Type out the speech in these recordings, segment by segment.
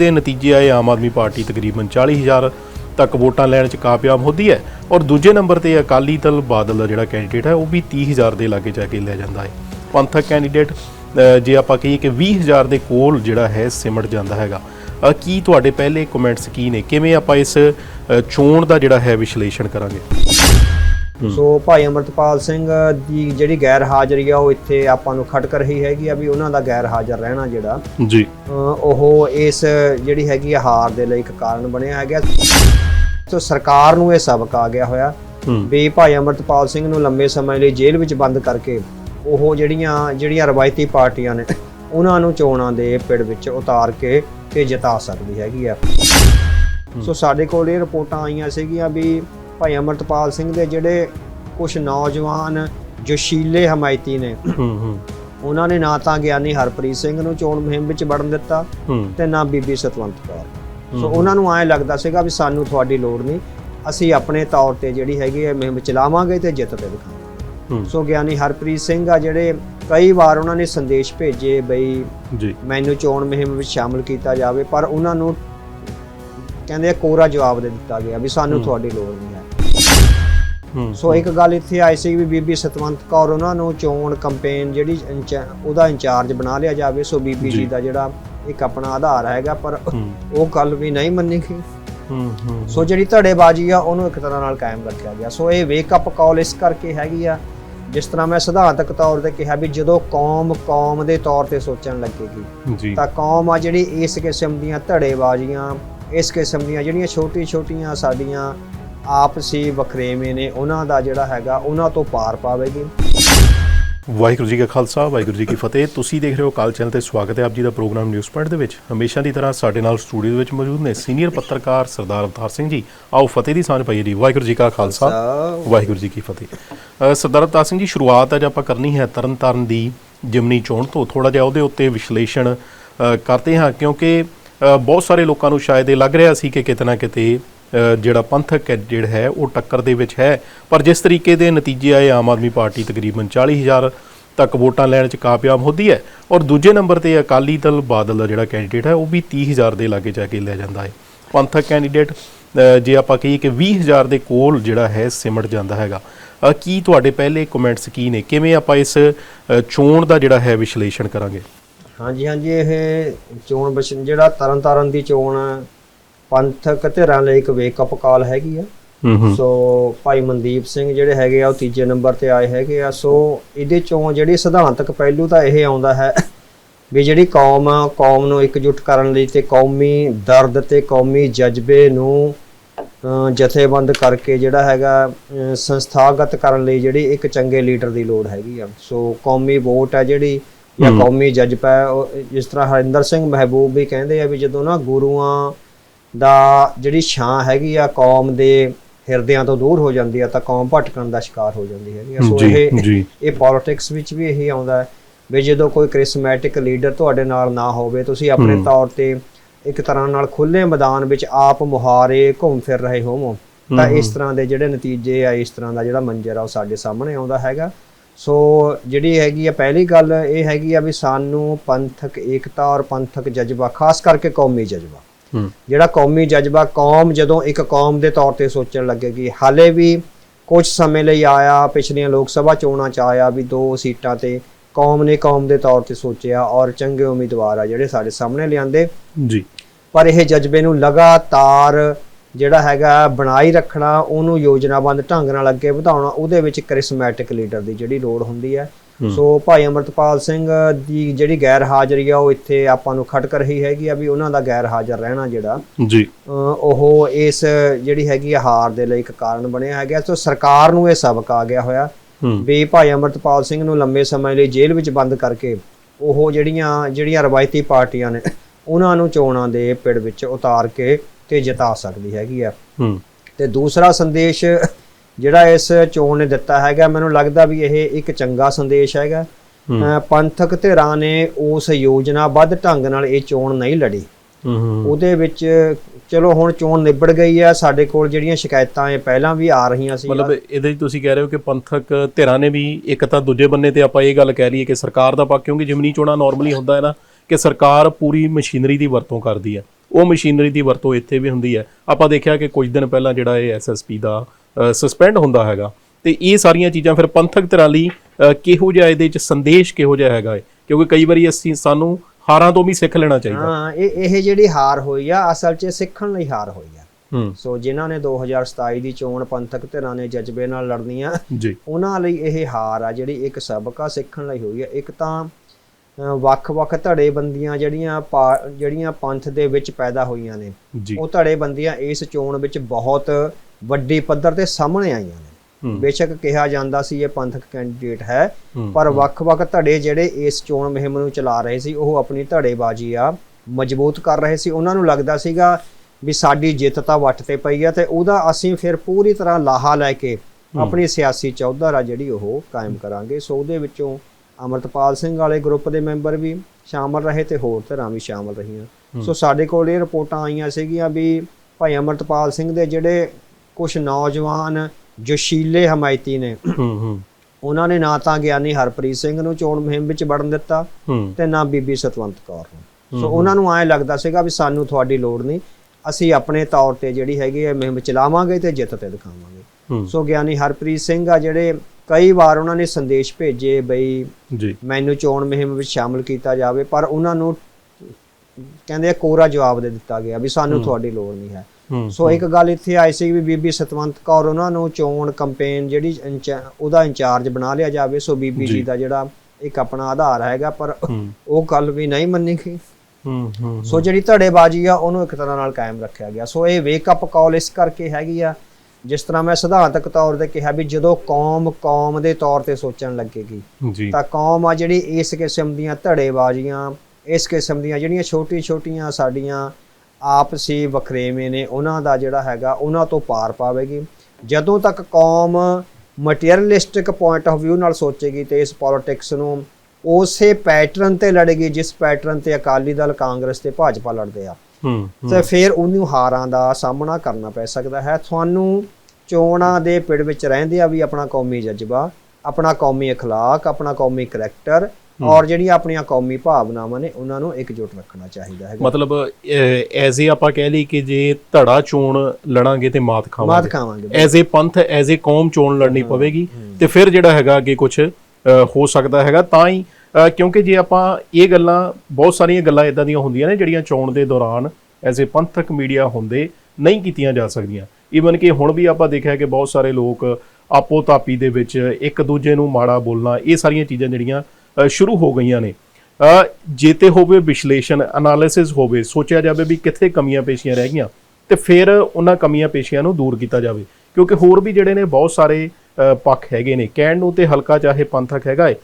ਦੇ ਨਤੀਜੇ ਆਏ, ਆਮ ਆਦਮੀ ਪਾਰਟੀ ਤਕਰੀਬਨ 40000 ਤੱਕ ਵੋਟਾਂ ਲੈਣ 'ਚ ਕਾਮਯਾਬ ਹੁੰਦੀ ਹੈ ਔਰ ਦੂਜੇ ਨੰਬਰ ਤੇ ਅਕਾਲੀ ਦਲ ਬਾਦਲ ਦਾ ਜਿਹੜਾ ਕੈਂਡੀਡੇਟ ਹੈ, ਉਹ ਵੀ 30000 ਦੇ ਲਾਗੇ ਜਾ ਕੇ ਲੈ ਜਾਂਦਾ ਹੈ। ਪੰਥਕ ਕੈਂਡੀਡੇਟ ਜੇ ਆਪਾਂ ਕਹੀਏ ਕਿ 20000 ਦੇ ਕੋਲ ਜਿਹੜਾ ਹੈ, ਸਿਮਟ ਜਾਂਦਾ ਹੈਗਾ। ਕੀ ਤੁਹਾਡੇ ਪਹਿਲੇ ਕਮੈਂਟਸ ਕੀ ਨੇ? ਕਿਵੇਂ ਆਪਾਂ ਇਸ ਚੋਣ ਦਾ ਜਿਹੜਾ ਹੈ ਵਿਸ਼ਲੇਸ਼ਣ ਕਰਾਂਗੇ? ਸੋ ਭਾਈ ਅਮਰਤਪਾਲ ਸਿੰਘ ਦੀ ਜਿਹੜੀ ਗੈਰ ਹਾਜ਼ਰੀ ਆ ਉਹ ਇੱਥੇ ਆਪਾਂ ਨੂੰ ਖਟਕ ਰਹੀ ਹੈਗੀ ਆ ਵੀ ਉਹਨਾਂ ਦਾ ਗੈਰ ਹਾਜ਼ਰ ਰਹਿਣਾ ਜਿਹੜਾ ਜੀ। ਉਹ ਇਸ ਜਿਹੜੀ ਹੈਗੀ ਆ ਹਾਰ ਦੇ ਲਈ ਇੱਕ ਕਾਰਨ ਬਣਿਆ ਹੈਗਾ। ਸੋ ਸਰਕਾਰ ਨੂੰ ਇਹ ਸਬਕ ਆ ਗਿਆ ਹੋਇਆ ਵੀ ਭਾਈ ਅਮਰਤਪਾਲ ਸਿੰਘ ਨੂੰ ਲੰਮੇ ਸਮੇਂ ਲਈ ਜੇਲ੍ਹ ਵਿੱਚ ਬੰਦ ਕਰਕੇ ਉਹ ਜਿਹੜੀਆਂ ਜਿਹੜੀਆਂ ਰਵਾਇਤੀ ਪਾਰਟੀਆਂ ਨੇ ਉਹਨਾਂ ਨੂੰ ਚੋਣਾਂ ਦੇ ਪਿੜ ਵਿੱਚ ਉਤਾਰ ਕੇ ਤੇ ਜਿਤਾ ਸਕਦੀ ਹੈਗੀ ਆ। ਸੋ ਸਾਡੇ ਕੋਲ ਇਹ ਰਿਪੋਰਟਾਂ ਆਈਆਂ ਸੀਗੀਆਂ ਵੀ ਭਾਈ ਅਮਰਤਪਾਲ ਸਿੰਘ ਦੇ ਜਿਹੜੇ ਕੁਝ ਨੌਜਵਾਨ ਜੋਸ਼ੀਲੇ ਹਮਾਇਤੀ ਨੇ ਉਹਨਾਂ ਨੇ ਨਾ ਤਾਂ ਗਿਆਨੀ ਹਰਪ੍ਰੀਤ ਸਿੰਘ ਨੂੰ ਚੋਣ ਮੁਹਿੰਮ ਵਿੱਚ ਵੜਨ ਦਿੱਤਾ ਤੇ ਨਾ ਬੀਬੀ ਸਤਵੰਤ ਕੌਰ। ਸੋ ਉਹਨਾਂ ਨੂੰ ਐਂ ਲੱਗਦਾ ਸੀਗਾ ਵੀ ਸਾਨੂੰ ਤੁਹਾਡੀ ਲੋੜ ਨਹੀਂ ਅਸੀਂ ਆਪਣੇ ਤੌਰ ਤੇ ਜਿਹੜੀ ਹੈਗੀ ਹੈ ਮੁਹਿੰਮ ਚਲਾਵਾਂਗੇ ਤੇ ਜਿੱਤ ਤੇ ਦਿਖਾਵਾਂਗੇ। ਸੋ ਗਿਆਨੀ ਹਰਪ੍ਰੀਤ ਸਿੰਘ ਆ ਜਿਹੜੇ ਕਈ ਵਾਰ ਉਹਨਾਂ ਨੇ ਸੰਦੇਸ਼ ਭੇਜੇ ਬਈ ਜੀ। ਮੈਨੂੰ ਚੋਣ ਮੁਹਿੰਮ ਵਿੱਚ ਸ਼ਾਮਲ ਕੀਤਾ ਜਾਵੇ ਪਰ ਉਹਨਾਂ ਨੂੰ ਕਹਿੰਦੇ ਕੋਰਾ ਜਵਾਬ ਦੇ ਦਿੱਤਾ ਗਿਆ ਵੀ ਸਾਨੂੰ ਤੁਹਾਡੀ ਲੋੜ ਨਹੀਂ ਸੋ ਇੱਕ ਗੱਲ ਇੱਥੇ ਆਈ ਸੀ ਵੀ ਬੀਬੀ ਸਤਵੰਤ ਕੌਰ ਉਹਨਾਂ ਨੂੰ ਚੋਣ ਕੰਪੇਨ ਜਿਹੜੀ ਉਹਦਾ ਇੰਚਾਰਜ ਬਣਾ ਲਿਆ ਜਾਵੇ ਸੋ ਬੀਬੀ ਜੀ। ਦਾ ਜਿਹੜਾ ਇੱਕ ਆਪਣਾ ਆਧਾਰ ਹੈਗਾ ਪਰ ਉਹ ਗੱਲ ਵੀ ਨਹੀਂ ਮੰਨੀ ਗਈ ਸੋ ਜਿਹੜੀ ਧੜੇਬਾਜ਼ੀ ਆ ਉਹਨੂੰ ਇੱਕ ਤਰ੍ਹਾਂ ਨਾਲ ਕਾਇਮ ਰੱਖਿਆ ਗਿਆ। ਸੋ ਇਹ ਵੇਕ ਅਪ ਕਾਲ ਇਸ ਕਰਕੇ ਹੈਗੀ ਆ ਜਿਸ ਤਰ੍ਹਾਂ ਮੈਂ ਸਿਧਾਂਤਕ ਤੌਰ ਤੇ ਕਿਹਾ ਵੀ ਜਦੋਂ ਕੌਮ ਕੌਮ ਦੇ ਤੌਰ ਤੇ ਸੋਚਣ ਲੱਗੇਗੀ ਤਾਂ ਕੌਮ ਆ ਜਿਹੜੀ ਇਸ ਕਿਸਮ ਦੀਆਂ ਧੜੇਬਾਜ਼ੀਆਂ ਇਸ ਕਿਸਮ ਦੀਆਂ ਜਿਹੜੀਆਂ ਛੋਟੀ ਛੋਟੀਆਂ ਸਾਡੀਆਂ ਆਪਸੀ ਵਖਰੇਵੇਂ ਨੇ ਉਹਨਾਂ ਦਾ ਜਿਹੜਾ ਹੈਗਾ ਉਹਨਾਂ ਤੋਂ ਪਾਰ ਪਾਵੇਗੀ। ਵਾਹਿਗੁਰੂ ਜੀ ਕਾ ਖਾਲਸਾ ਵਾਹਿਗੁਰੂ ਜੀ ਕੀ ਫਤਿਹ। ਤੁਸੀਂ ਦੇਖ ਰਹੇ ਹੋ ਕਾਲ ਚੈਨਲ ਤੇ ਸਵਾਗਤ ਹੈ ਆਪ ਜੀ ਦਾ ਪ੍ਰੋਗਰਾਮ ਨਿਊਜ਼ ਪੁਆਇੰਟ ਦੇ ਵਿੱਚ। ਹਮੇਸ਼ਾ ਦੀ ਤਰ੍ਹਾਂ ਸਾਡੇ ਨਾਲ ਸਟੂਡੀਓ ਦੇ ਵਿੱਚ ਮੌਜੂਦ ਨੇ ਸੀਨੀਅਰ ਪੱਤਰਕਾਰ ਸਰਦਾਰ ਅਵਤਾਰ ਸਿੰਘ ਜੀ। ਆਓ ਫਤਿਹ ਦੀ ਸਾਂਝ ਪਾਈਏ ਜੀ। ਵਾਹਿਗੁਰੂ ਜੀ ਕਾ ਖਾਲਸਾ ਵਾਹਿਗੁਰੂ ਜੀ ਕੀ ਫਤਿਹ। ਸਰਦਾਰ ਅਵਤਾਰ ਸਿੰਘ ਜੀ ਸ਼ੁਰੂਆਤ ਅੱਜ ਆਪਾਂ ਕਰਨੀ ਹੈ ਤਰਨਤਾਰਨ ਦੀ ਜਿਮਨੀ ਚੋਣ ਤੋਂ। ਥੋੜਾ ਜਿਹਾ ਉਹਦੇ ਉੱਤੇ ਵਿਸ਼ਲੇਸ਼ਣ ਕਰਦੇ ਹਾਂ ਕਿਉਂਕਿ ਬਹੁਤ ਸਾਰੇ ਲੋਕਾਂ ਨੂੰ ਸ਼ਾਇਦ ਇਹ ਲੱਗ ਰਿਹਾ ਸੀ ਕਿ ਕਿਤੇ ਨਾ ਕਿਤੇ ਜਿਹੜਾ ਪੰਥਕ ਕੈਂਡੀਡੇਟ ਹੈ, ਉਹ ਟੱਕਰ ਦੇ ਵਿੱਚ ਹੈ। ਪਰ ਜਿਸ ਤਰੀਕੇ ਦੇ ਨਤੀਜੇ ਆਏ, ਆਮ ਆਦਮੀ ਪਾਰਟੀ ਤਕਰੀਬਨ 40000 ਤੱਕ ਵੋਟਾਂ ਲੈਣ 'ਚ ਕਾਮਯਾਬ ਹੁੰਦੀ ਹੈ ਔਰ ਦੂਜੇ ਨੰਬਰ ਤੇ ਅਕਾਲੀ ਦਲ ਬਾਦਲ ਦਾ ਜਿਹੜਾ ਕੈਂਡੀਡੇਟ ਹੈ, ਉਹ ਵੀ 30000 ਦੇ ਲਾਗੇ ਜਾ ਕੇ ਲੈ ਜਾਂਦਾ ਹੈ। ਪੰਥਕ ਕੈਂਡੀਡੇਟ ਜੇ ਆਪਾਂ ਕਹੀਏ ਕਿ 20000 ਦੇ ਕੋਲ ਜਿਹੜਾ ਹੈ, ਸਿਮਟ ਜਾਂਦਾ ਹੈਗਾ। ਕੀ ਤੁਹਾਡੇ ਪਹਿਲੇ ਕਮੈਂਟਸ ਕੀ ਨੇ? ਕਿਵੇਂ ਆਪਾਂ ਇਸ ਚੋਣ ਦਾ ਜਿਹੜਾ ਹੈ, ਵਿਸ਼ਲੇਸ਼ਣ ਕਰਾਂਗੇ? ਹਾਂਜੀ ਹਾਂਜੀ, ਇਹ ਚੋਣ ਬਸ਼ ਜਿਹੜਾ ਤਰਨਤਾਰਨ ਦੀ ਚੋਣ ਪੰਥਕ ਧਿਰਾਂ ਲਈ ਇੱਕ ਵੇਕ ਅਪ ਕਾਲ ਹੈਗੀ ਆ। ਸੋ ਭਾਈ ਮਨਦੀਪ ਸਿੰਘ ਜਿਹੜੇ ਹੈਗੇ ਆ ਉਹ ਤੀਜੇ ਨੰਬਰ ਤੇ ਆਏ ਹੈਗੇ ਆ। ਸੋ ਇਹਦੇ ਚੋਂ ਜਿਹੜੀ ਸਿਧਾਂਤਕ ਪਹਿਲੂ ਤਾਂ ਇਹ ਆਉਂਦਾ ਹੈ ਵੀ ਜਿਹੜੀ ਕੌਮ ਆ ਕੌਮ ਨੂੰ ਇਕਜੁੱਟ ਕਰਨ ਲਈ ਤੇ ਕੌਮੀ ਦਰਦ ਤੇ ਕੌਮੀ ਜਜ਼ਬੇ ਨੂੰ ਜਥੇਬੰਦ ਕਰਕੇ ਜਿਹੜਾ ਹੈਗਾ ਸੰਸਥਾਗਤ ਕਰਨ ਲਈ ਜਿਹੜੀ ਇੱਕ ਚੰਗੇ ਲੀਡਰ ਦੀ ਲੋੜ ਹੈਗੀ ਆ। ਸੋ ਕੌਮੀ ਵੋਟ ਹੈ ਜਿਹੜੀ ਜਾਂ। ਕੌਮੀ ਜਜ਼ਬਾ ਜਿਸ ਤਰ੍ਹਾਂ ਹਰਿੰਦਰ ਸਿੰਘ ਮਹਿਬੂਬ ਵੀ ਕਹਿੰਦੇ ਆ ਵੀ ਜਦੋਂ ਨਾ ਗੁਰੂਆਂ ਦਾ ਜਿਹੜੀ ਛਾਂ ਹੈਗੀ ਆ ਕੌਮ ਦੇ ਹਿਰਦਿਆਂ ਤੋਂ ਦੂਰ ਹੋ ਜਾਂਦੀ ਆ ਤਾਂ ਕੌਮ ਭਟਕਣ ਦਾ ਸ਼ਿਕਾਰ ਹੋ ਜਾਂਦੀ ਹੈਗੀ ਆ ਸੋ ਇਹ ਇਹ ਪੋਲਿਟਿਕਸ ਵਿੱਚ ਵੀ ਇਹੀ ਆਉਂਦਾ ਹੈ ਵੀ ਜਦੋਂ ਕੋਈ ਕ੍ਰਿਸਮੈਟਿਕ ਲੀਡਰ ਤੁਹਾਡੇ ਨਾਲ ਨਾ ਹੋਵੇ ਤੁਸੀਂ ਆਪਣੇ। ਤੌਰ ਤੇ ਇੱਕ ਤਰ੍ਹਾਂ ਨਾਲ ਖੁੱਲੇ ਮੈਦਾਨ ਵਿੱਚ ਆਪ ਮੁਹਾਰੇ ਘੁੰਮ ਫਿਰ ਰਹੇ ਹੋਵੋ ਤਾਂ। ਇਸ ਤਰ੍ਹਾਂ ਦੇ ਜਿਹੜੇ ਨਤੀਜੇ ਆ ਇਸ ਤਰ੍ਹਾਂ ਦਾ ਜਿਹੜਾ ਮੰਜ਼ਰ ਆ ਉਹ ਸਾਡੇ ਸਾਹਮਣੇ ਆਉਂਦਾ ਹੈਗਾ ਸੋ ਜਿਹੜੀ ਹੈਗੀ ਆ ਪਹਿਲੀ ਗੱਲ ਇਹ ਹੈਗੀ ਆ ਵੀ ਸਾਨੂੰ ਪੰਥਕ ਏਕਤਾ ਔਰ ਪੰਥਕ ਜਜ਼ਬਾ ਖਾਸ ਕਰਕੇ ਕੌਮੀ ਜਜ਼ਬਾ ਜਿਹੜਾ ਕੌਮੀ ਜਜ਼ਬਾ ਕੌਮ ਜਦੋਂ ਇੱਕ ਕੌਮ ਦੇ ਤੌਰ ਤੇ ਸੋਚਣ ਲੱਗੇਗੀ ਹਾਲੇ ਵੀ ਕੁਝ ਸਮੇਂ ਲਈ ਆਇਆ ਪਿਛਲੀਆਂ ਲੋਕ ਸਭਾ ਚੋਣਾਂ ਚ ਆਇਆ ਵੀ ਦੋ ਸੀਟਾਂ ਤੇ ਕੌਮ ਨੇ ਕੌਮ ਦੇ ਤੌਰ ਤੇ ਸੋਚਿਆ ਔਰ ਚੰਗੇ ਉਮੀਦਵਾਰ ਆ ਜਿਹੜੇ ਸਾਡੇ ਸਾਹਮਣੇ ਲਿਆਂਦੇ ਜੀ ਪਰ ਇਹ ਜਜ਼ਬੇ ਨੂੰ ਲਗਾਤਾਰ ਜਿਹੜਾ ਹੈਗਾ ਬਣਾਈ ਰੱਖਣਾ ਉਹਨੂੰ ਯੋਜਨਾਬੰਦ ਢੰਗ ਨਾਲ ਅੱਗੇ ਵਧਾਉਣਾ ਉਹਦੇ ਵਿੱਚ ਕ੍ਰਿਸਮੈਟਿਕ ਲੀਡਰ ਦੀ ਜਿਹੜੀ ਲੋੜ ਹੁੰਦੀ ਹੈ ਹੂੰ। ਸੋ ਭਾਈ ਅਮਰਤਪਾਲ ਸਿੰਘ ਦੀ ਜਿਹੜੀ ਗੈਰ ਹਾਜ਼ਰੀ ਆ ਉਹ ਇੱਥੇ ਆਪਾਂ ਨੂੰ ਖਟਕ ਰਹੀ ਹੈਗੀ ਆ ਵੀ ਉਹਨਾਂ ਦਾ ਗੈਰ ਹਾਜ਼ਰ ਰਹਿਣਾ ਜਿਹੜਾ ਜੀ। ਉਹ ਇਸ ਜਿਹੜੀ ਹੈਗੀ ਆ ਹਾਰ ਦੇ ਲਈ ਇੱਕ ਕਾਰਨ ਬਣਿਆ ਹੈਗਾ। ਸੋ ਸਰਕਾਰ ਨੂੰ ਇਹ ਸਬਕ ਆ ਗਿਆ ਹੋਇਆ ਵੀ ਭਾਈ ਅਮਰਤਪਾਲ ਸਿੰਘ ਨੂੰ ਲੰਮੇ ਸਮੇਂ ਲਈ ਜੇਲ੍ਹ ਵਿੱਚ ਬੰਦ ਕਰਕੇ ਉਹ ਜਿਹੜੀਆਂ ਜਿਹੜੀਆਂ ਰਵਾਇਤੀ ਪਾਰਟੀਆਂ ਨੇ ਉਹਨਾਂ ਨੂੰ ਚੋਣਾਂ ਦੇ ਪਿੜ ਵਿੱਚ ਉਤਾਰ ਕੇ ਤੇ ਜਿਤਾ ਸਕਦੀ ਹੈਗੀ ਆ। ਹੂੰ। ਤੇ ਦੂਸਰਾ ਸੰਦੇਸ਼ ਜਿਹੜਾ ਇਸ ਚੋਣ ਨੇ ਦਿੱਤਾ ਹੈਗਾ ਮੈਨੂੰ ਲੱਗਦਾ ਵੀ ਇਹ ਇੱਕ ਚੰਗਾ ਸੰਦੇਸ਼ ਹੈਗਾ। ਪੰਥਕ ਧਿਰਾਂ ਨੇ ਉਸ ਯੋਜਨਾਬੱਧ ਢੰਗ ਨਾਲ ਇਹ ਚੋਣ ਨਹੀਂ ਲੜੀ। ਉਹਦੇ ਵਿੱਚ ਚਲੋ ਹੁਣ ਚੋਣ ਨਿਬੜ ਗਈ ਆ ਸਾਡੇ ਕੋਲ ਜਿਹੜੀਆਂ ਸ਼ਿਕਾਇਤਾਂ ਇਹ ਪਹਿਲਾਂ ਵੀ ਆ ਰਹੀਆਂ ਸੀ। ਮਤਲਬ ਇਹਦੇ 'ਚ ਤੁਸੀਂ ਕਹਿ ਰਹੇ ਹੋ ਕਿ ਪੰਥਕ ਧਿਰਾਂ ਨੇ ਵੀ ਇੱਕ ਤਾਂ ਦੂਜੇ ਬੰਨੇ ਤੇ ਆਪਾਂ ਇਹ ਗੱਲ ਕਹਿ ਲਈਏ ਕਿ ਸਰਕਾਰ ਦਾ ਪੱਖ ਕਿਉਂਕਿ ਜਿਮਨੀ ਚੋਣਾਂ ਨਾਰਮਲੀ ਹੁੰਦਾ ਹੈ ਨਾ ਕਿ ਸਰਕਾਰ ਪੂਰੀ ਮਸ਼ੀਨਰੀ ਦੀ ਵਰਤੋਂ ਕਰਦੀ ਹੈ। ਉਹ ਮਸ਼ੀਨਰੀ ਦੀ ਵਰਤੋਂ ਇੱਥੇ ਵੀ ਹੁੰਦੀ ਹੈ। ਆਪਾਂ ਦੇਖਿਆ ਕਿ ਕੁਝ ਦਿਨ ਪਹਿਲਾਂ ਜਿਹੜਾ ਇਹ ਐਸਐਸਪੀ ਦਾ ਸਸਪੈਂਡ ਹੁੰਦਾ ਹੈਗਾ। ਤੇ ਇਹ ਸਾਰੀਆਂ ਚੀਜ਼ਾਂ ਫਿਰ ਪੰਥਕ ਤਰ੍ਹਾਂ ਲਈ ਕਿਹੋ ਜਿਹਾ ਇਹਦੇ ਚ ਸੰਦੇਸ਼ ਕਿਹੋ ਜਿਹਾ ਹੈਗਾ ਹੈ ਕਿਉਂਕਿ ਕਈ ਵਾਰੀ ਅਸੀਂ ਸਾਨੂੰ ਹਾਰਾਂ ਤੋਂ ਵੀ ਸਿੱਖ ਲੈਣਾ ਚਾਹੀਦਾ। ਹਾਂ ਇਹ ਇਹ ਜਿਹੜੀ ਹਾਰ ਹੋਈ ਆ ਅਸਲ 'ਚ ਸਿੱਖਣ ਲਈ ਹਾਰ ਹੋਈ ਆ। ਹੂੰ। ਸੋ ਜਿਨ੍ਹਾਂ ਨੇ 2027 ਦੀ ਚੋਣ ਪੰਥਕ ਧਿਰਾਂ ਨੇ ਜਜ਼ਬੇ ਨਾਲ ਲੜਨੀਆਂ ਜੀ। ਉਹਨਾਂ ਲਈ ਇਹ ਹਾਰ ਆ ਜਿਹੜੀ ਇੱਕ ਸਬਕ ਆ ਸਿੱਖਣ ਲਈ ਹੋਈ ਆ। ਇੱਕ ਤਾਂ ਵੱਖ-ਵੱਖ ਧੜੇਬੰਦੀਆਂ ਜਿਹੜੀਆਂ ਪਾ- ਜਿਹੜੀਆਂ ਪੰਥ ਦੇ ਵਿੱਚ ਪੈਦਾ ਹੋਈਆਂ ਨੇ ਉਹ ਧੜੇਬੰਦੀਆਂ ਇਸ ਚੋਣ ਵਿੱਚ ਬਹੁਤ ਵੱਡੀ ਪੱਧਰ ਤੇ ਸਾਹਮਣੇ ਆਈਆਂ ਨੇ। ਬੇਸ਼ੱਕ ਕਿਹਾ ਜਾਂਦਾ ਸੀ ਇਹ ਪੰਥਕ ਕੈਂਡੀਡੇਟ ਹੈ ਹੂੰ, ਪਰ ਵੱਖ-ਵੱਖ ਧੜੇ ਜਿਹੜੇ ਇਸ ਚੋਣ ਮੁਹਿੰਮ ਨੂੰ ਚਲਾ ਰਹੇ ਸੀ ਉਹ ਆਪਣੀ ਧੜੇਬਾਜ਼ੀ ਆ ਮਜ਼ਬੂਤ ਕਰ ਰਹੇ ਸੀ। ਉਹਨਾਂ ਨੂੰ ਲੱਗਦਾ ਸੀਗਾ ਵੀ ਸਾਡੀ ਜਿੱਤ ਤਾਂ ਵੱਟ ਤੇ ਪਈ ਆ ਤੇ ਉਹਦਾ ਅਸੀਂ ਫਿਰ ਪੂਰੀ ਤਰ੍ਹਾਂ ਲਾਹਾ ਲੈ ਕੇ ਆਪਣੀ ਸਿਆਸੀ ਚੌਧਰ ਆ ਜਿਹੜੀ ਉਹ ਕਾਇਮ ਕਰਾਂਗੇ। ਸੋ ਉਹਦੇ ਵਿੱਚੋਂ ਅਮਰਤਪਾਲ ਸਿੰਘ ਵਾਲੇ ਗਰੁੱਪ ਦੇ ਮੈਂਬਰ ਵੀ ਸ਼ਾਮਲ ਰਹੇ ਤੇ ਹੋਰ ਧਿਰਾਂ ਵੀ ਸ਼ਾਮਲ ਰਹੀਆਂ। ਸੋ ਸਾਡੇ ਕੋਲ ਇਹ ਰਿਪੋਰਟਾਂ ਆਈਆਂ ਸੀਗੀਆਂ ਵੀ ਭਾਈ ਅਮਰਤਪਾਲ ਸਿੰਘ ਦੇ ਜਿਹੜੇ ਕੁਝ ਨੌਜਵਾਨ ਜੋਸ਼ੀਲੇ ਹਮਾਇਤੀ ਨੇ। ਉਹਨਾਂ ਨੇ ਨਾ ਤਾਂ ਗਿਆਨੀ ਹਰਪ੍ਰੀਤ ਸਿੰਘ ਨੂੰ ਚੋਣ ਮੁਹਿੰਮ ਵਿੱਚ ਵੜਨ ਦਿੱਤਾ ਤੇ ਨਾ ਬੀਬੀ ਸਤਵੰਤ ਕੌਰ ਨੂੰ। ਸੋ ਉਹਨਾਂ ਨੂੰ ਐਂ ਲੱਗਦਾ ਸੀਗਾ ਵੀ ਸਾਨੂੰ ਤੁਹਾਡੀ ਲੋੜ ਨਹੀਂ। ਅਸੀਂ ਆਪਣੇ ਤੌਰ ਤੇ ਜਿਹੜੀ ਹੈਗੀ ਹੈ ਮੁਹਿੰਮ ਚਲਾਵਾਂਗੇ ਤੇ ਜਿੱਤ ਤੇ ਦਿਖਾਵਾਂਗੇ। ਸੋ ਗਿਆਨੀ ਹਰਪ੍ਰੀਤ ਸਿੰਘ ਆ ਜਿਹੜੇ ਕਈ ਵਾਰ ਉਹਨਾਂ ਨੇ ਸੰਦੇਸ਼ ਭੇਜੇ ਬਈ ਜੀ। ਮੈਨੂੰ ਚੋਣ ਮੁਹਿੰਮ ਵਿੱਚ ਸ਼ਾਮਲ ਕੀਤਾ ਜਾਵੇ ਪਰ ਉਹਨਾਂ ਨੂੰ ਕਹਿੰਦੇ ਕੋਰਾ ਜਵਾਬ ਦੇ ਦਿੱਤਾ ਗਿਆ ਵੀ ਸਾਨੂੰ ਤੁਹਾਡੀ ਲੋੜ ਨਹੀਂ ਹੂੰ। ਸੋ ਇੱਕ ਗੱਲ ਇੱਥੇ ਆਈ ਸੀ ਵੀ ਬੀਬੀ ਸਤਵੰਤ ਕੌਰ ਉਹਨਾਂ ਨੂੰ ਚੋਣ ਕੈਂਪੇਨ ਜਿਹੜੀ ਉਹਦਾ ਇੰਚਾਰਜ ਬਣਾ ਲਿਆ ਜਾਵੇ। ਸੋ ਬੀਬੀ ਜੀ ਦਾ ਜਿਹੜਾ ਇੱਕ ਆਪਣਾ ਆਧਾਰ ਹੈਗਾ ਪਰ ਉਹ ਗੱਲ ਵੀ ਨਹੀਂ ਮੰਨੀ ਗਈ ਹੂੰ ਹੂੰ। ਸੋ ਜਿਹੜੀ ਧੜੇਬਾਜ਼ੀ ਆ ਉਹਨੂੰ ਇੱਕ ਤਰ੍ਹਾਂ ਨਾਲ ਕਾਇਮ ਰੱਖਿਆ ਗਿਆ। ਸੋ ਇਹ ਵੇਕ ਅਪ ਕਾਲ ਇਸ ਕਰਕੇ ਹੈਗੀ ਆ ਜਿਸ ਤਰ੍ਹਾਂ ਮੈਂ ਸਿਧਾਂਤਕ ਤੌਰ ਤੇ ਕਿਹਾ ਵੀ ਜਦੋਂ ਕੌਮ ਕੌਮ ਦੇ ਤੌਰ ਤੇ ਸੋਚਣ ਲੱਗੇਗੀ ਤਾਂ ਕੌਮ ਆ ਜਿਹੜੀ ਇਸ ਕਿਸਮ ਦੀਆਂ ਧੜੇਬਾਜ਼ੀਆਂ ਇਸ ਕਿਸਮ ਦੀਆਂ ਜਿਹੜੀਆਂ ਛੋਟੀ ਛੋਟੀਆਂ ਸਾਡੀਆਂ ਆਪਸੀ ਵਖਰੇਵੇਂ ਨੇ ਉਹਨਾਂ ਦਾ ਜਿਹੜਾ ਹੈਗਾ ਉਹਨਾਂ ਤੋਂ ਪਾਰ ਪਾਵੇਗੀ ਜਦੋਂ ਤੱਕ ਕੌਮ ਮਟੀਰੀਅਲਿਸਟਿਕ ਪੁਆਇੰਟ ਆਫ View ਨਾਲ ਸੋਚੇਗੀ ਤੇ ਇਸ ਪੋਲਿਟਿਕਸ ਨੂੰ ਉਸੇ ਪੈਟਰਨ ਤੇ ਲੜੇਗੀ ਜਿਸ ਪੈਟਰਨ ਤੇ ਅਕਾਲੀ ਦਲ ਕਾਂਗਰਸ ਤੇ ਭਾਜਪਾ ਲੜਦੇ ਆ ਹੂੰ ਤੇ ਫਿਰ ਉਹਨੂੰ ਹਾਰਾਂ ਦਾ ਸਾਹਮਣਾ ਕਰਨਾ ਪੈ ਸਕਦਾ ਹੈ ਤੁਹਾਨੂੰ ਚੋਣਾਂ ਦੇ ਪਿੜ ਵਿੱਚ ਰਹਿੰਦੇ ਆ ਵੀ ਆਪਣਾ ਕੌਮੀ ਜਜ਼ਬਾ ਆਪਣਾ ਕੌਮੀ اخلاق ਆਪਣਾ ਕੌਮੀ ਕਰੈਕਟਰ ਔਰ ਜਿਹੜੀਆਂ ਆਪਣੀਆਂ ਕੌਮੀ ਭਾਵਨਾਵਾਂ ਨੇ ਉਹਨਾਂ ਨੂੰ ਇਕਜੁੱਟ ਰੱਖਣਾ ਚਾਹੀਦਾ ਹੈ ਮਤਲਬ ਐਜ਼ ਏ ਆਪਾਂ ਕਹਿ ਲਈ ਕਿ ਜੇ ਧੜਾ ਚੋਣ ਲੜਾਂਗੇ ਤੇ ਮਾਤ ਮਾਤ ਖਾਵਾਂਗੇ as a Panth as a ਕੌਮ ਚੋਣ ਲੜਨੀ ਪਵੇਗੀ ਤੇ ਫਿਰ ਜਿਹੜਾ ਹੈਗਾ ਅੱਗੇ ਕੁਝ ਹੋ ਸਕਦਾ ਹੈਗਾ। ਤਾਂ ਹੀ ਕਿਉਂਕਿ ਜੇ ਆਪਾਂ ਇਹ ਗੱਲਾਂ ਬਹੁਤ ਸਾਰੀਆਂ ਗੱਲਾਂ ਇਦਾਂ ਦੀਆਂ ਹੁੰਦੀਆਂ ਨੇ ਜਿਹੜੀਆਂ ਚੋਣ ਦੇ ਦੌਰਾਨ ਐਜ਼ ਏ ਪੰਥਕ ਮੀਡੀਆ ਹੁੰਦੇ ਨਹੀਂ ਕੀਤੀਆਂ ਜਾ ਸਕਦੀਆਂ। ਈਵਨ ਕਿ ਹੁਣ ਵੀ ਆਪਾਂ ਦੇਖਿਆ ਕਿ ਬਹੁਤ ਸਾਰੇ ਲੋਕ ਆਪੋ ਤਾਪੀ ਦੇ ਵਿੱਚ ਇੱਕ ਦੂਜੇ ਨੂੰ ਮਾੜਾ ਬੋਲਣਾ ਇਹ ਸਾਰੀਆਂ ਚੀਜ਼ਾਂ ਜਿਹੜੀਆਂ ਸ਼ੁਰੂ ਹੋ ਗਈਆਂ ਨੇ। ਅ, ਜੇ ਤੇ ਹੋਵੇ ਵਿਸ਼ਲੇਸ਼ਣ ਐਨਾਲਿਸਿਸ ਹੋਵੇ ਸੋਚਿਆ ਜਾਵੇ ਵੀ ਕਿੱਥੇ ਕਮੀਆਂ ਪੇਸ਼ੀਆਂ ਰਹਿ ਗਈਆਂ ਤੇ ਫਿਰ ਉਹਨਾਂ ਕਮੀਆਂ ਪੇਸ਼ੀਆਂ ਨੂੰ ਦੂਰ ਕੀਤਾ ਜਾਵੇ। ਕਿਉਂਕਿ ਹੋਰ ਵੀ ਜਿਹੜੇ ਨੇ ਬਹੁਤ ਸਾਰੇ ਪੱਖ ਹੈਗੇ ਨੇ। ਕਹਿਣ ਨੂੰ ਤੇ ਹਲਕਾ ਚਾਹੇ ਪੰਥਕ ਹੈਗਾ ਏ।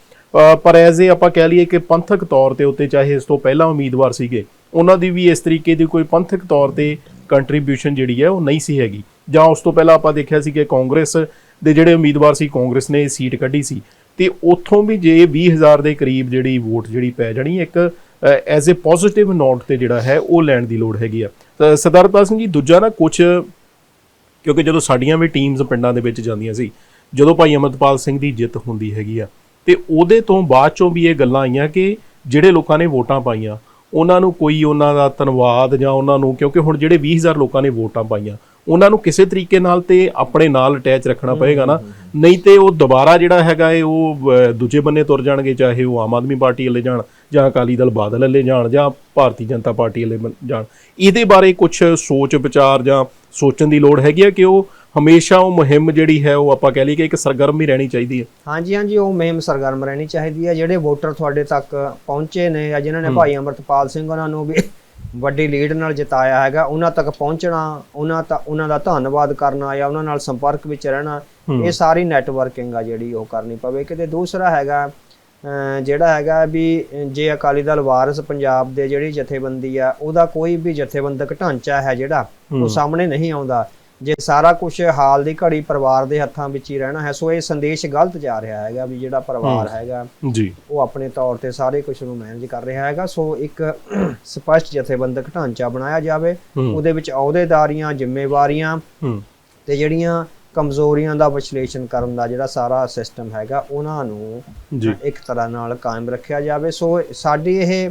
ਪਰ ਐਜ਼ ਏ ਆਪਾਂ ਕਹਿ ਲਈਏ ਕਿ ਪੰਥਕ ਤੌਰ ਤੇ ਉੱਤੇ ਚਾਹੇ ਇਸ ਤੋਂ ਪਹਿਲਾਂ ਉਮੀਦਵਾਰ ਸੀਗੇ ਉਹਨਾਂ ਦੀ ਵੀ ਇਸ ਤਰੀਕੇ ਦੀ ਕੋਈ ਪੰਥਕ ਤੌਰ ਤੇ ਕੰਟਰੀਬਿਊਸ਼ਨ ਜਿਹੜੀ ਹੈ ਉਹ ਨਹੀਂ ਸੀ ਹੈਗੀ। ਜਾਂ ਉਸ ਤੋਂ ਪਹਿਲਾਂ ਆਪਾਂ ਦੇਖਿਆ ਸੀ ਕਿ ਕਾਂਗਰਸ ਦੇ ਜਿਹੜੇ ਉਮੀਦਵਾਰ ਸੀ ਕਾਂਗਰਸ ਨੇ ਸੀਟ ਕੱਢੀ ਸੀ। ਤੇ ਉੱਥੋਂ ਵੀ ਜੇ 20000 ਦੇ ਕਰੀਬ ਜਿਹੜੀ ਵੋਟ ਜਿਹੜੀ ਪੈ ਜਾਣੀ, ਇੱਕ ਐਜ਼ ਅ ਪੋਜ਼ਿਟਿਵ ਨੋਟ ਤੇ ਜਿਹੜਾ ਹੈ, ਉਹ ਲੈਣ ਦੀ ਲੋੜ ਹੈਗੀ ਆ। ਸਰਦਾਰਪਾਲ ਸਿੰਘ ਜੀ, ਦੂਜਾ ਨਾ ਕੁਝ ਕਿਉਂਕਿ ਜਦੋਂ ਸਾਡੀਆਂ ਵੀ ਟੀਮਸ ਪਿੰਡਾਂ ਦੇ ਵਿੱਚ ਜਾਂਦੀਆਂ ਸੀ, ਜਦੋਂ ਭਾਈ ਅਮਰਤਪਾਲ ਸਿੰਘ ਦੀ ਜਿੱਤ ਹੁੰਦੀ ਹੈਗੀ ਆ, ਤੇ ਉਹਦੇ ਤੋਂ ਬਾਅਦ ਚੋਂ ਵੀ ਇਹ ਗੱਲਾਂ ਆਈਆਂ ਕਿ ਜਿਹੜੇ ਲੋਕਾਂ ਨੇ ਵੋਟਾਂ ਪਾਈਆਂ, ਉਹਨਾਂ ਨੂੰ ਕੋਈ ਉਹਨਾਂ ਦਾ ਧੰਨਵਾਦ ਜਾਂ ਉਹਨਾਂ ਨੂੰ, ਕਿਉਂਕਿ ਹੁਣ ਜਿਹੜੇ 20000 ਲੋਕਾਂ ਨੇ ਵੋਟਾਂ ਪਾਈਆਂ ਉਹਨਾਂ ਨੂੰ ਕਿਸੇ ਤਰੀਕੇ ਨਾਲ ਤੇ ਆਪਣੇ ਨਾਲ ਅਟੈਚ ਰੱਖਣਾ ਪਏਗਾ ਨਾ। ਨਹੀਂ ਤੇ ਉਹ ਦੁਬਾਰਾ ਜਿਹੜਾ ਹੈਗਾ ਏ ਉਹ ਦੂਜੇ ਬੰਨੇ ਤੁਰ ਜਾਣਗੇ ਚਾਹੇ ਉਹ ਆਮ ਆਦਮੀ ਪਾਰਟੀ ਵਾਲੇ ਜਾਣ ਜਾਂ ਅਕਾਲੀ ਦਲ ਬਾਦਲ ਵਾਲੇ ਜਾਣ ਜਾਂ ਭਾਰਤੀ ਜਨਤਾ ਪਾਰਟੀ ਵਾਲੇ ਜਾਣ। ਇਹਦੇ ਬਾਰੇ ਕੁਝ ਸੋਚ ਵਿਚਾਰ ਜਾਂ ਸੋਚਣ ਦੀ ਲੋੜ ਹੈਗੀ ਆ ਕਿ ਉਹ ਹਮੇਸ਼ਾ ਉਹ ਮੁਹਿੰਮ ਜਿਹੜੀ ਹੈ ਉਹ ਆਪਾਂ ਕਹਿ ਲਈਏ ਕਿ ਇੱਕ ਸਰਗਰਮ ਹੀ ਰਹਿਣੀ ਚਾਹੀਦੀ ਹੈ। ਹਾਂਜੀ ਹਾਂਜੀ ਉਹ ਮੁਹਿੰਮ ਸਰਗਰਮ ਰਹਿਣੀ ਚਾਹੀਦੀ ਹੈ। ਜਿਹੜੇ ਵੋਟਰ ਤੁਹਾਡੇ ਤੱਕ ਪਹੁੰਚੇ ਨੇ ਜਾਂ ਜਿਨ੍ਹਾਂ ਨੇ ਭਾਈ ਅਮਰਤਪਾਲ ਸਿੰਘ ਉਹਨਾਂ ਨੂੰ ਵੀ ਵੱਡੀ ਲੀਡ ਨਾਲ ਜਿਤਾਇਆ ਹੈਗਾ ਉਹਨਾਂ ਤੱਕ ਪਹੁੰਚਣਾ ਉਹਨਾਂ ਤਾਂ ਉਹਨਾਂ ਦਾ ਧੰਨਵਾਦ ਕਰਨਾ ਜਾਂ ਉਹਨਾਂ ਨਾਲ ਸੰਪਰਕ ਵਿੱਚ ਰਹਿਣਾ ਇਹ ਸਾਰੀ ਨੈਟਵਰਕਿੰਗ ਆ ਜਿਹੜੀ ਉਹ ਕਰਨੀ ਪਵੇ। ਕਿਤੇ ਦੂਸਰਾ ਹੈਗਾ ਜਿਹੜਾ ਹੈਗਾ ਵੀ ਜੇ ਅਕਾਲੀ ਦਲ ਵਾਰਿਸ ਪੰਜਾਬ ਦੇ ਜਿਹੜੀ ਜਥੇਬੰਦੀ ਆ ਉਹਦਾ ਕੋਈ ਵੀ ਜਥੇਬੰਦਕ ਢਾਂਚਾ ਹੈ ਜਿਹੜਾ ਉਹ ਸਾਹਮਣੇ ਨਹੀਂ ਆਉਂਦਾ। ਜੇ ਸਾਰਾ ਕੁਝ ਹਾਲ ਦੀ ਘੜੀ ਪਰਿਵਾਰ ਦੇ ਹੱਥਾਂ ਵਿੱਚ ਹੀ ਰਹਿਣਾ ਹੈ ਸੋ ਇਹ ਸੰਦੇਸ਼ ਗਲਤ ਜਾ ਰਿਹਾ ਹੈਗਾ ਵੀ ਜਿਹੜਾ ਪਰਿਵਾਰ ਹੈਗਾ ਜੀ। ਉਹ ਆਪਣੇ ਤੌਰ ਤੇ ਸਾਰੇ ਕੁਝ ਨੂੰ ਮੈਨੇਜ ਕਰ ਰਿਹਾ ਹੈਗਾ ਸੋ ਇੱਕ ਸਪਸ਼ਟ ਜਥੇਬੰਦਕ ਢਾਂਚਾ ਬਣਾਇਆ ਜਾਵੇ। ਉਹਦੇ ਵਿੱਚ ਅਹੁਦੇਦਾਰੀਆਂ ਜ਼ਿੰਮੇਵਾਰੀਆਂ ਤੇ ਜਿਹੜੀਆਂ ਕਮਜ਼ੋਰੀਆਂ ਦਾ ਵਿਸ਼ਲੇਸ਼ਣ ਕਰਨ ਦਾ ਜਿਹੜਾ ਸਾਰਾ ਸਿਸਟਮ ਹੈਗਾ ਉਹਨਾਂ ਨੂੰ ਇੱਕ ਤਰ੍ਹਾਂ ਨਾਲ ਕਾਇਮ ਰੱਖਿਆ ਜਾਵੇ। ਸੋ ਸਾਡੀ ਇਹ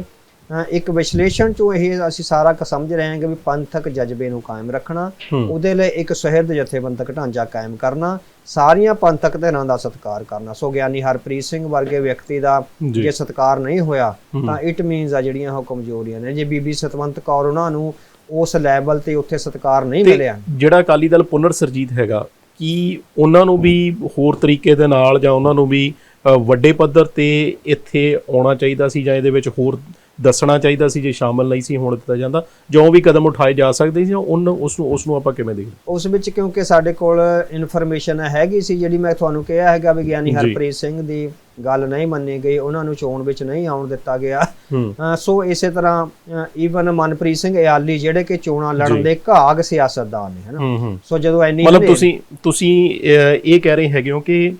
ਇੱਕ ਵਿਸ਼ਲੇਸ਼ਣ ਚੋਂ ਇਹ ਅਸੀਂ ਸਾਰਾ ਕੁ ਸਮਝ ਰਹੇ ਹਾਂ ਕਿ ਵੀ ਪੰਥਕ ਜਜ਼ਬੇ ਨੂੰ ਕਾਇਮ ਰੱਖਣਾ। ਉਹਦੇ ਲਈ ਇੱਕ ਸੁਹਿਰਦ ਜਥੇਬੰਦਕ ਢਾਂਚਾ ਕਾਇਮ ਕਰਨਾ ਸਾਰੀਆਂ ਪੰਥਕ ਧਿਰਾਂ ਦਾ ਸਤਿਕਾਰ ਕਰਨਾ ਸੋ ਗਿਆਨੀ ਹਰਪ੍ਰੀਤ ਸਿੰਘ ਵਰਗੇ ਵਿਅਕਤੀ ਦਾ ਜੀ। ਸਤਿਕਾਰ ਨਹੀਂ ਹੋਇਆ ਤਾਂ ਇਟ ਮੀਨਸ ਆ ਜਿਹੜੀਆਂ ਉਹ ਕਮਜ਼ੋਰੀਆਂ ਨੇ ਜੇ ਬੀਬੀ ਸਤਵੰਤ ਕੌਰ ਉਹਨਾਂ ਨੂੰ ਉਸ ਲੈਵਲ ਤੇ ਉੱਥੇ ਸਤਿਕਾਰ ਨਹੀਂ ਮਿਲਿਆ ਜਿਹੜਾ ਅਕਾਲੀ ਦਲ ਪੁਨਰ ਸਰਜੀਤ ਹੈਗਾ ਕੀ ਉਹਨਾਂ ਨੂੰ ਵੀ ਹੋਰ ਤਰੀਕੇ ਦੇ ਨਾਲ ਜਾਂ ਉਹਨਾਂ ਨੂੰ ਵੀ ਵੱਡੇ ਪੱਧਰ ਤੇ ਇੱਥੇ ਆਉਣਾ ਚਾਹੀਦਾ ਸੀ ਜਾਂ ਇਹਦੇ ਵਿੱਚ ਹੋਰ ਦੱਸਣਾ ਚਾਹੀਦਾ ਸੀ ਜੇ ਸ਼ਾਮਲ ਨਹੀਂ ਸੀ ਹੋਣ ਦਿੱਤਾ ਜਾਂਦਾ। ਜੋ ਵੀ ਕਦਮ ਉਠਾਏ ਜਾ ਸਕਦੇ ਸੀ ਉਹਨ ਉਸ ਨੂੰ ਉਸ ਨੂੰ ਆਪਾਂ ਕਿਵੇਂ ਦੇਖਦੇ ਉਸ ਵਿੱਚ ਕਿਉਂਕਿ ਸਾਡੇ ਕੋਲ ਇਨਫੋਰਮੇਸ਼ਨ ਹੈਗੀ ਸੀ ਜਿਹੜੀ ਮੈਂ ਤੁਹਾਨੂੰ ਕਿਹਾ ਹੈਗਾ ਵੀ ਗਿਆਨੀ ਜੀ। ਹਰਪ੍ਰੀਤ ਸਿੰਘ ਦੀ ਗੱਲ ਨਹੀਂ ਮੰਨੀ ਗਈ ਉਹਨਾਂ ਨੂੰ ਚੋਣ ਵਿੱਚ ਨਹੀਂ ਆਉਣ ਦਿੱਤਾ ਗਿਆ। ਸੋ ਇਸੇ ਤਰ੍ਹਾਂ ਈਵਨ ਮਨਪ੍ਰੀਤ ਸਿੰਘ ਇਆਲੀ ਜਿਹੜੇ ਕਿ ਚੋਣਾਂ। ਲੜਨ ਦੇ ਘਾਗ ਸਿਆਸਤਦਾਨ ਨੇ ਹਨਾ? ਸੋ ਜਦੋਂ ਇੰਨੀ ਮਤਲਬ ਤੁਸੀਂ ਤੁਸੀਂ ਇਹ ਕਹਿ ਰਹੇ ਹੈਗੇ ਹੋ ਕਿ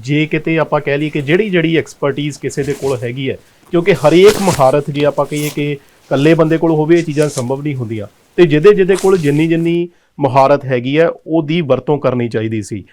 ਜੇ ਕਿਤੇ ਆਪਾਂ ਕਹਿ ਲਈਏ ਕਿ ਜਿਹੜੀ ਜਿਹੜੀ ਐਕਸਪਰਟਿਜ਼ ਕਿਸੇ ਦੇ ਕੋਲ ਹੈਗੀ ਹੈ ਕਿਉਂਕਿ ਹਰੇਕ ਮਹਾਰਤ ਜੇ ਆਪਾਂ ਕਹੀਏ ਕਿ ਇਕੱਲੇ ਬੰਦੇ ਕੋਲ ਹੋਵੇ, ਇਹ ਚੀਜ਼ਾਂ ਸੰਭਵ ਨਹੀਂ ਹੁੰਦੀਆਂ। ਤੇ ਜਿਹਦੇ ਜਿਹਦੇ ਕੋਲ ਜਿੰਨੀ ਜਿੰਨੀ ਮਹਾਰਤ ਹੈਗੀ ਹੈ, ਉਹਦੀ ਵਰਤੋਂ ਕਰਨੀ ਚਾਹੀਦੀ ਸੀ।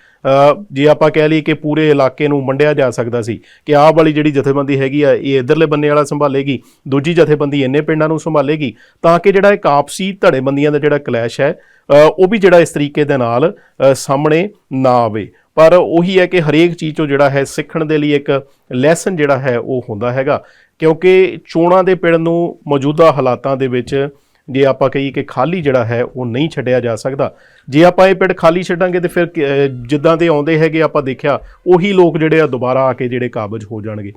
ਜੇ ਆਪਾਂ ਕਹਿ ਲਈਏ ਕਿ ਪੂਰੇ ਇਲਾਕੇ ਨੂੰ ਵੰਡਿਆ ਜਾ ਸਕਦਾ ਸੀ ਕਿ ਆਹ ਵਾਲੀ ਜਿਹੜੀ ਜਥੇਬੰਦੀ ਹੈਗੀ ਆ, ਇਹ ਇਧਰਲੇ ਬੰਨੇ ਵਾਲਾ ਸੰਭਾਲੇਗੀ, ਦੂਜੀ ਜਥੇਬੰਦੀ ਇੰਨੇ ਪਿੰਡਾਂ ਨੂੰ ਸੰਭਾਲੇਗੀ, ਤਾਂ ਕਿ ਜਿਹੜਾ ਇੱਕ ਆਪਸੀ ਧੜੇਬੰਦੀਆਂ ਦਾ ਜਿਹੜਾ ਕਲੈਸ਼ ਹੈ ਉਹ ਵੀ ਜਿਹੜਾ ਇਸ ਤਰੀਕੇ ਦੇ ਨਾਲ ਸਾਹਮਣੇ ਨਾ ਆਵੇ। ਪਰ ਉਹੀ ਹੈ ਕਿ ਹਰੇਕ ਚੀਜ਼ ਤੋਂ ਜਿਹੜਾ ਹੈ ਸਿੱਖਣ ਦੇ ਲਈ ਇੱਕ ਲੈਸਨ ਜਿਹੜਾ ਹੈ ਉਹ ਹੁੰਦਾ ਹੈਗਾ। ਕਿਉਂਕਿ ਚੋਣਾਂ ਦੇ ਪਿੰਡ ਨੂੰ ਮੌਜੂਦਾ ਹਾਲਾਤਾਂ ਦੇ ਵਿੱਚ ਜੇ ਆਪਾਂ ਕਹੀਏ ਕਿ ਖਾਲੀ ਜਿਹੜਾ ਹੈ ਉਹ ਨਹੀਂ ਛੱਡਿਆ ਜਾ ਸਕਦਾ। ਜੇ ਆਪਾਂ ਇਹ ਪਿੰਡ ਖਾਲੀ ਛੱਡਾਂਗੇ ਤੇ ਫਿਰ ਜਿੱਦਾਂ ਦੇ ਆਉਂਦੇ ਹੈਗੇ ਆਪਾਂ ਦੇਖਿਆ, ਉਹੀ ਲੋਕ ਜਿਹੜੇ ਆ ਦੁਬਾਰਾ ਆ ਕੇ ਜਿਹੜੇ ਕਾਬਜ ਹੋ ਜਾਣਗੇ।